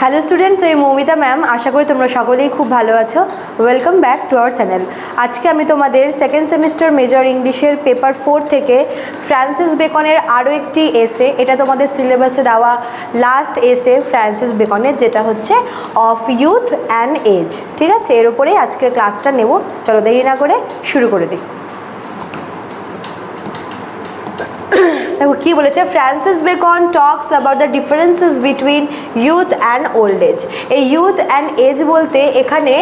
Hello students এই Moumita ma'am আশা করি তোমরা সকলেই খুব ভালো আছো। Welcome back to our channel আজকে আমি তোমাদের সেকেন্ড সেমিস্টার মেজর ইংলিশের পেপার ফোর থেকে ফ্রান্সিস বেকনের আরও একটি এসে এটা তোমাদের সিলেবাসে দেওয়া লাস্ট এসে ফ্রান্সিস বেকনের যেটা হচ্ছে অফ ইউথ অ্যান্ড এজ ঠিক আছে? এর উপরেই আজকের ক্লাসটা নেব। চলো দেরি না করে শুরু করে দিই। দেখো, কী বলেছে? Francis Bacon talks about the differences between youth and old age এই ইউথ অ্যান্ড এজ বলতে এখানে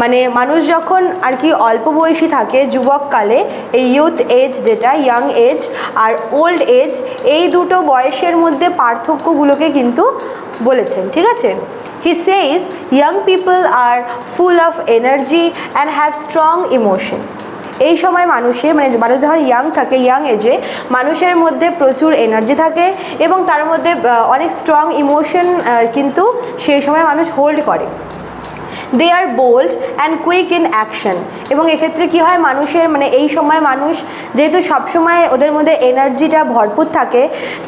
মানে মানুষ যখন আর কি অল্প বয়সী থাকে, যুবককালে, এই ইউথ এজ যেটা ইয়াং এজ আর ওল্ড এজ এই দুটো বয়সের মধ্যে পার্থক্যগুলোকে কিন্তু বলেছেন, ঠিক আছে? He says young people are full of energy and have strong emotion এই সময় মানুষের মানে মানুষ যখন ইয়াং থাকে ইয়াং এজে মানুষের মধ্যে প্রচুর এনার্জি থাকে এবং তার মধ্যে অনেক স্ট্রং ইমোশন কিন্তু সেই সময় মানুষ হোল্ড করে। They are bold and quick in action এবং এক্ষেত্রে কী হয়, মানুষের মানে এই সময় মানুষ যেহেতু সবসময় ওদের মধ্যে এনার্জিটা ভরপুর থাকে,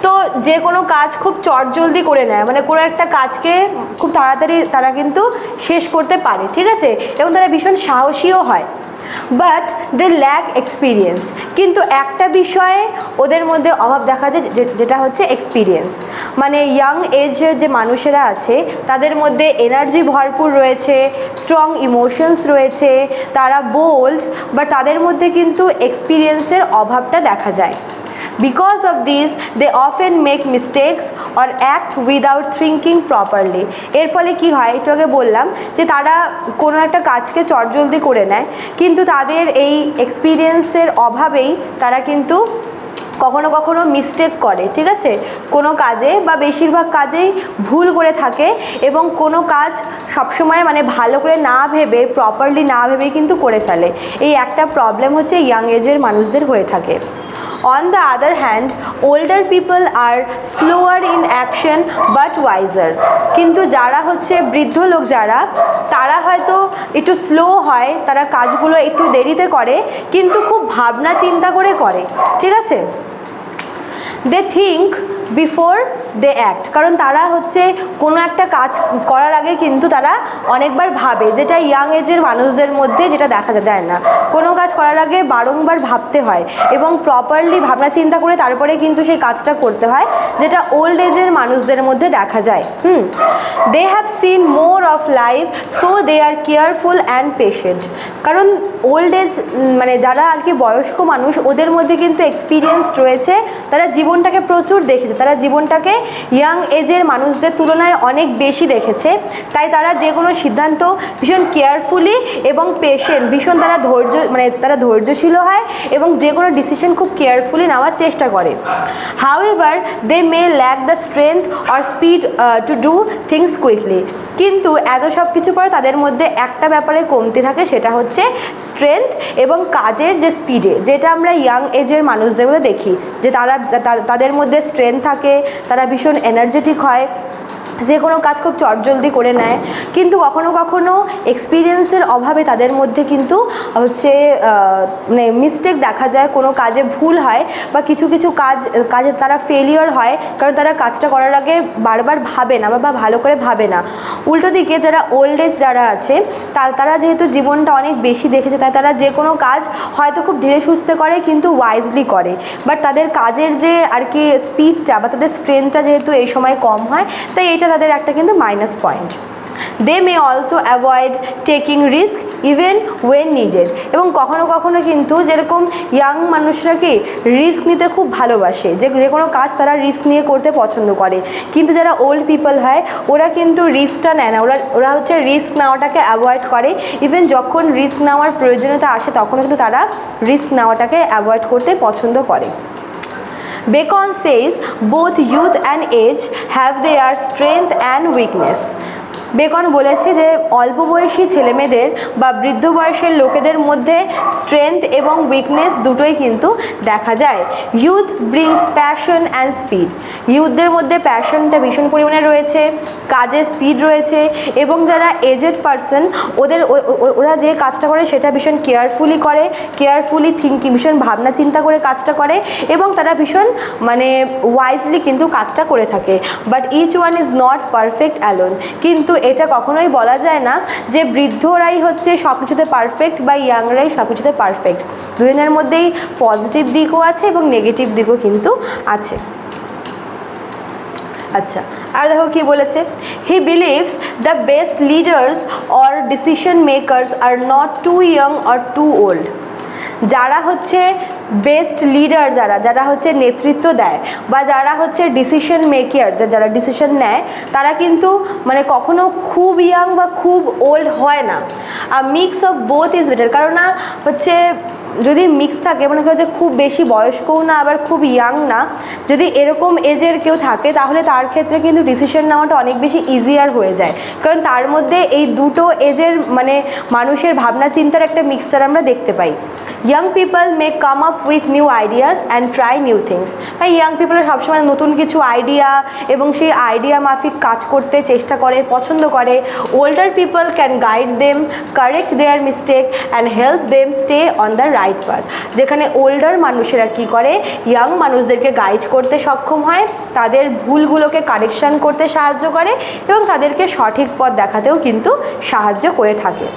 তো যে কোনো কাজ খুব চটজলদি করে নেয়। মানে কোনো একটা কাজকে খুব তাড়াতাড়ি তারা কিন্তু শেষ করতে পারে, ঠিক আছে? এবং তারা ভীষণ সাহসীও হয়। বাট দে ল্যাক এক্সপিরিয়েন্স কিন্তু একটা বিষয়ে ওদের মধ্যে অভাব দেখা যায় যেটা হচ্ছে এক্সপিরিয়েন্স মানে ইয়াং এজের যে মানুষেরা আছে, তাদের মধ্যে এনার্জি ভরপুর রয়েছে স্ট্রং ইমোশনস রয়েছে, তারা বোল্ড বা তাদের মধ্যে কিন্তু এক্সপিরিয়েন্সের অভাবটা দেখা যায়। Because of this they often make mistakes or act without thinking properly এর ফলে কি হয়? একটু আগে বললাম যে তারা কোনো একটা কাজকে চটজলদি করে নেয়, কিন্তু তাদের এই এক্সপিরিয়েন্সের অভাবেই তারা কিন্তু কখনো কখনো মিস্টেক করে, ঠিক আছে? কোনো কাজে বা বেশিরভাগ কাজেই ভুল করে থাকে এবং কোনো কাজ সবসময় মানে ভালো করে না ভেবে প্রপারলি না ভেবে কিন্তু করে ফেলে। এই একটা প্রবলেম হচ্ছে ইয়াং এজের মানুষদের হয়ে থাকে। On the other hand older people are slower in action but wiser কিন্তু যারা হচ্ছে বৃদ্ধ লোক যারা, তারা হয়তো একটু স্লো হয়, তারা কাজগুলো একটু দেরিতে করে, কিন্তু খুব ভাবনা চিন্তা করে করে। ঠিক আছে? They think before they act কারণ তারা হচ্ছে কোনো একটা কাজ করার আগে কিন্তু তারা অনেকবার ভাবে, যেটা ইয়াং এজের মানুষদের মধ্যে যেটা দেখা যায় না। কোনো কাজ করার আগে বারংবার ভাবতে হয় এবং প্রপারলি ভাবনা চিন্তা করে তারপরে কিন্তু সেই কাজটা করতে হয়, যেটা ওল্ড এজের মানুষদের মধ্যে দেখা যায়। হুম। They have seen more of life so they are careful and patient কারণ ওল্ড এজ মানে যারা আর কি বয়স্ক মানুষ, ওদের মধ্যে কিন্তু এক্সপিরিয়েন্স রয়েছে, তারা জীবনটাকে প্রচুর দেখেছে। তারা জীবনটাকে ইয়াং এজের মানুষদের তুলনায় অনেক বেশি দেখেছে। তাই তারা যে কোনো সিদ্ধান্ত ভীষণ কেয়ারফুলি এবং পেশেন্ট ভীষণ তারা ধৈর্য মানে তারা ধৈর্যশীল হয় এবং যে কোনো ডিসিশন খুব কেয়ারফুলি নেওয়ার চেষ্টা করে। However they may lack the strength or speed to do things quickly কিন্তু এত সব কিছু পরে তাদের মধ্যে একটা ব্যাপারে কমতি থাকে, সেটা হচ্ছে স্ট্রেংথ এবং কাজের যে স্পিডে যেটা আমরা ইয়াং এজের মানুষদের মধ্যে দেখি, যে তারা তাদের মধ্যে স্ট্রেংথ থাকে তারা ভীষণ এনার্জেটিক হয়। যে কোনো কাজ খুব চটজলদি করে নেয়। কিন্তু কখনো কখনো এক্সপিরিয়েন্সের অভাবে তাদের মধ্যে কিন্তু হচ্ছে মানে মিস্টেক দেখা যায়। কোনো কাজে ভুল হয় বা কিছু কিছু কাজ, কাজে তারা ফেলিওর হয়, কারণ তারা কাজটা করার আগে বারবার ভাবে না বা ভালো করে ভাবে না। উল্টো দিকে যারা ওল্ড এজ যারা আছে তারা যেহেতু জীবনটা অনেক বেশি দেখেছে, তাই তারা যে কোনো কাজ হয়তো খুব ধীরে সুস্থে করে কিন্তু ওয়াইজলি করে। বাট তাদের কাজের যে আর কি স্পিডটা বা তাদের স্ট্রেংথটা যেহেতু এই সময় কম হয়, তাই এটা তাদের একটা কিন্তু minus point they may also avoid taking risk even when needed এবং কখনো কখনো কিন্তু যেরকম ইয়াং মানুষরা কি রিস্ক নিতে খুব ভালোবাসে। যে যে কোনো কাজ তারা রিস্ক নিয়ে করতে পছন্দ করে। কিন্তু যারা ওল্ড পিপল হয়, ওরা কিন্তু রিস্কটা নেয় না। ওরা ওরা হচ্ছে রিস্ক নেওয়াটাকে অ্যাভয়েড করে। ইভেন যখন রিস্ক নেওয়ার প্রয়োজনীয়তা আসে তখনও কিন্তু তারা রিস্ক নেওয়াটাকে অ্যাভয়েড করতে পছন্দ করে। Bacon says both youth and age have their strength and weakness. Bacon বলেছে যে অল্প বয়সী ছেলেমেয়েদের বা বৃদ্ধ বয়সের লোকেদের মধ্যে স্ট্রেংথ এবং উইকনেস দুটোই কিন্তু দেখা যায়। Youth brings passion and speed ইউথদের মধ্যে প্যাশনটা ভীষণ পরিমাণে রয়েছে কাজের স্পিড রয়েছে এবং যারা এজেড পারসন ওদের ওরা যে কাজটা করে সেটা ভীষণ কেয়ারফুলি করে কেয়ারফুলি থিঙ্কিং ভীষণ ভাবনা চিন্তা করে কাজটা করে এবং তারা ভীষণ মানে ওয়াইজলি কিন্তু কাজটা করে থাকে। But each one is not perfect alone কিন্তু এটা কখনোই বলা যায় না যে বৃদ্ধরাই হচ্ছে সব কিছুতে পারফেক্ট বা ইয়াংরাই সব কিছুতে পারফেক্ট দুজনের মধ্যেই পজিটিভ দিকও আছে এবং নেগেটিভ দিকও কিন্তু আছে। আচ্ছা আর দেখো কি বলেছে? He believes the best leaders or decision makers are not too young or too old যারা হচ্ছে বেস্ট লিডার যারা যারা হচ্ছে নেতৃত্ব দেয় বা যারা হচ্ছে ডিসিশন মেকার যারা ডিসিশন নেয়, তারা কিন্তু মানে কখনো খুব ইয়াং বা খুব ওল্ড হয় না। Are mix of both is better কারণ না হচ্ছে যদি মিক্স থাকে, মনে যে খুব বেশি বয়স্কও না, আবার খুব ইয়াং না, যদি এরকম এজের কেউ থাকে, তাহলে তার ক্ষেত্রে কিন্তু ডিসিশন নেওয়াটা অনেক বেশি ইজিয়ার হয়ে যায়। কারণ তার মধ্যে এই দুটো এজের মানে মানুষের ভাবনা চিন্তার একটা মিক্সচার আমরা দেখতে পাই। Young people may come up with new ideas and try new things তাই ইয়াং পিপলের সবসময় নতুন কিছু আইডিয়া এবং সেই আইডিয়া মাফিক কাজ করতে চেষ্টা করে, পছন্দ করে। Older people can guide them correct their mistake and help them stay on the right path যেখানে ওল্ডার মানুষেরা কি করে? ইয়াং মানুষদেরকে গাইড করতে সক্ষম হয়, তাদের ভুলগুলোকে কারেকশন করতে সাহায্য করে এবং তাদেরকে সঠিক পথ দেখাতেও কিন্তু সাহায্য করে থাকে।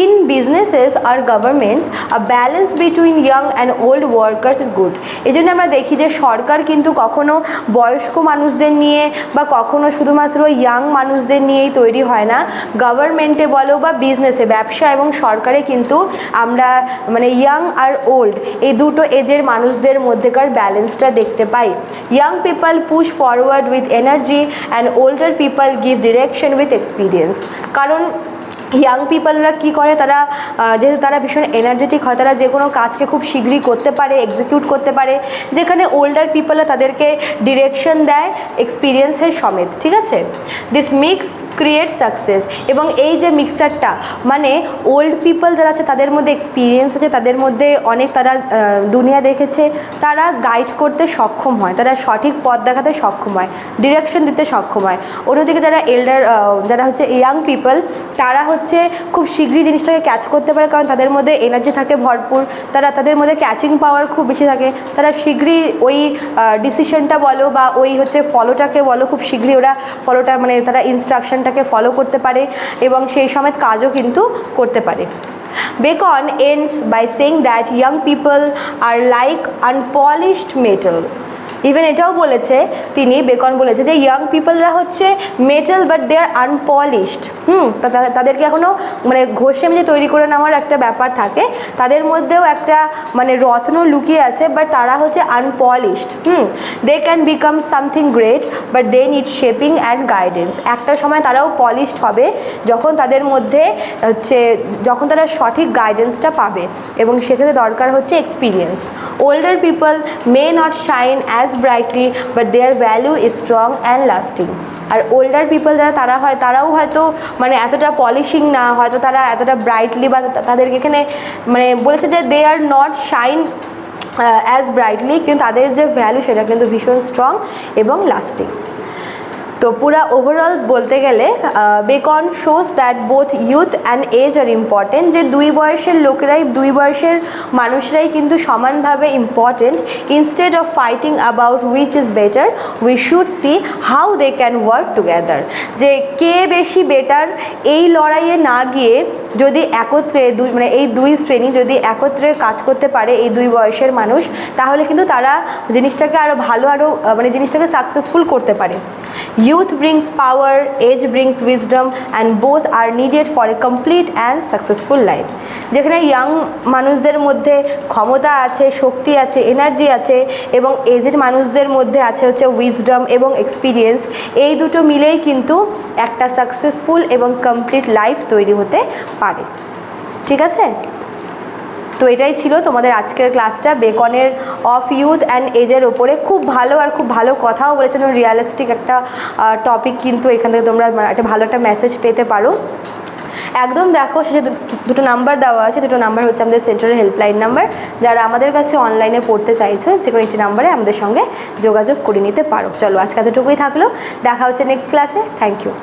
In businesses or governments a balance between young and old workers is good এই জন্য আমরা দেখি যে সরকার কিন্তু কখনো বয়স্ক মানুষদের নিয়ে বা কখনো শুধুমাত্র ইয়াং মানুষদের নিয়েই তৈরি হয় না। গভর্নমেন্টে বলো বা বিজনেসে ব্যবসা এবং সরকারে কিন্তু আমরা মানে ইয়াং আর ওল্ড এই দুটো এজের মানুষদের মধ্যেকার ব্যালেন্সটা দেখতে পাই। Young people push forward with energy and older people give direction with experience কারণ ইয়াং পিপলরা কি করে? তারা যেহেতু তারা ভীষণ এনার্জেটিক হয়, তারা যে কোনো কাজকে খুব শীঘ্রই করতে পারে এক্সিকিউট করতে পারে, যেখানে ওল্ডার পিপলরা তাদেরকে ডিরেকশন দেয় এক্সপিরিয়েন্সের সমেত, ঠিক আছে? দিস মিক্স ক্রিয়েট সাকসেস এবং এই যে মিক্সারটা মানে ওল্ড পিপল যারা আছে, তাদের মধ্যে এক্সপিরিয়েন্স আছে, তাদের মধ্যে অনেক তারা দুনিয়া দেখেছে, তারা গাইড করতে সক্ষম হয়, তারা সঠিক পথ দেখাতে সক্ষম হয় ডিরেকশন দিতে সক্ষম হয়। অন্যদিকে যারা এল্ডার যারা হচ্ছে ইয়াং পিপল তারা হচ্ছে খুব শীঘ্রই জিনিসটাকে ক্যাচ করতে পারে, কারণ তাদের মধ্যে এনার্জি থাকে ভরপুর, তারা, তাদের মধ্যে ক্যাচিং পাওয়ার খুব বেশি থাকে। তারা শীঘ্রই ওই ডিসিশনটা বলো বা ওই হচ্ছে ফলোটাকে বলো, খুব শীঘ্রই ওরা ফলোটা মানে তারা ইনস্ট্রাকশনটাকে ফলো করতে পারে এবং সেই সময় কাজও কিন্তু করতে পারে। Bacon ends by saying that young people are like unpolished metal even এটাও বলেছে, তিনি, বেকন বলেছে যে ইয়াং পিপলরা হচ্ছে metal but they are unpolished hmm তাদেরকে এখনও মানে ঘষে মেজে তৈরি করে নেওয়ার একটা ব্যাপার থাকে। তাদের মধ্যেও একটা মানে রত্ন লুকিয়ে আছে বাট তারা হচ্ছে unpolished hmm they can become something great but they need shaping and guidance একটা সময় তারাও পলিশড হবে, যখন তাদের মধ্যে হচ্ছে, যখন তারা সঠিক গাইডেন্সটা পাবে। এবং সেক্ষেত্রে দরকার হচ্ছে experience older people may not shine as brightly but their value is strong and lasting R older people যারা, তারা হয়, তারাও হয়তো মানে এতটা পলিশিং না, হয়তো তারা এতটা ব্রাইটলি বা তাদেরকে এখানে মানে বলেছে যে they are not shine as brightly কিন্তু তাদের যে ভ্যালু সেটা কিন্তু ভীষণ স্ট্রং এবং লাস্টিং তো পুরা ওভারঅল বলতে গেলে Bacon shows that both youth and age are important যে দুই বয়সের লোকেরাই, দুই বয়সের মানুষরাই কিন্তু সমানভাবে important instead of fighting about which is better we should see how they can work together যে কে বেশি বেটার এই লড়াইয়ে না গিয়ে যদি একত্রে দুই মানে এই দুই শ্রেণি যদি একত্রে কাজ করতে পারে এই দুই বয়সের মানুষ, তাহলে কিন্তু তারা জিনিসটাকে আরও ভালো আরও মানে জিনিসটাকে সাকসেসফুল করতে পারে। Youth brings power age brings wisdom and both are needed for a complete and successful life যেখানে ইয়াং মানুষদের মধ্যে ক্ষমতা আছে, শক্তি আছে এনার্জি আছে, এবং এজেড মানুষদের মধ্যে আছে হচ্ছে উইজডম এবং এক্সপিরিয়েন্স এই দুটো মিলেই কিন্তু একটা সাকসেসফুল এবং কমপ্লিট লাইফ তৈরি হতে পারে। ঠিক আছে? তো এটাই ছিল তোমাদের আজকের ক্লাসটা বেকনের অফ ইউথ অ্যান্ড এজের ওপরে খুব ভালো আর খুব ভালো কথাও বলেছেন রিয়ালিস্টিক একটা টপিক কিন্তু এখান থেকে তোমরা একটা ভালো একটা মেসেজ পেতে পারো। একদম দেখো সে দুটো নাম্বার দেওয়া আছে। দুটো নাম্বার হচ্ছে আমাদের সেন্ট্রাল হেল্পলাইন নাম্বার যারা আমাদের কাছে অনলাইনে পড়তে চাইছো, যে কোনো একটি নাম্বারে আমাদের সঙ্গে যোগাযোগ করে নিতে পারো। চলো, আজকে এতটুকুই থাকল। দেখা হচ্ছে নেক্সট ক্লাসে থ্যাংক ইউ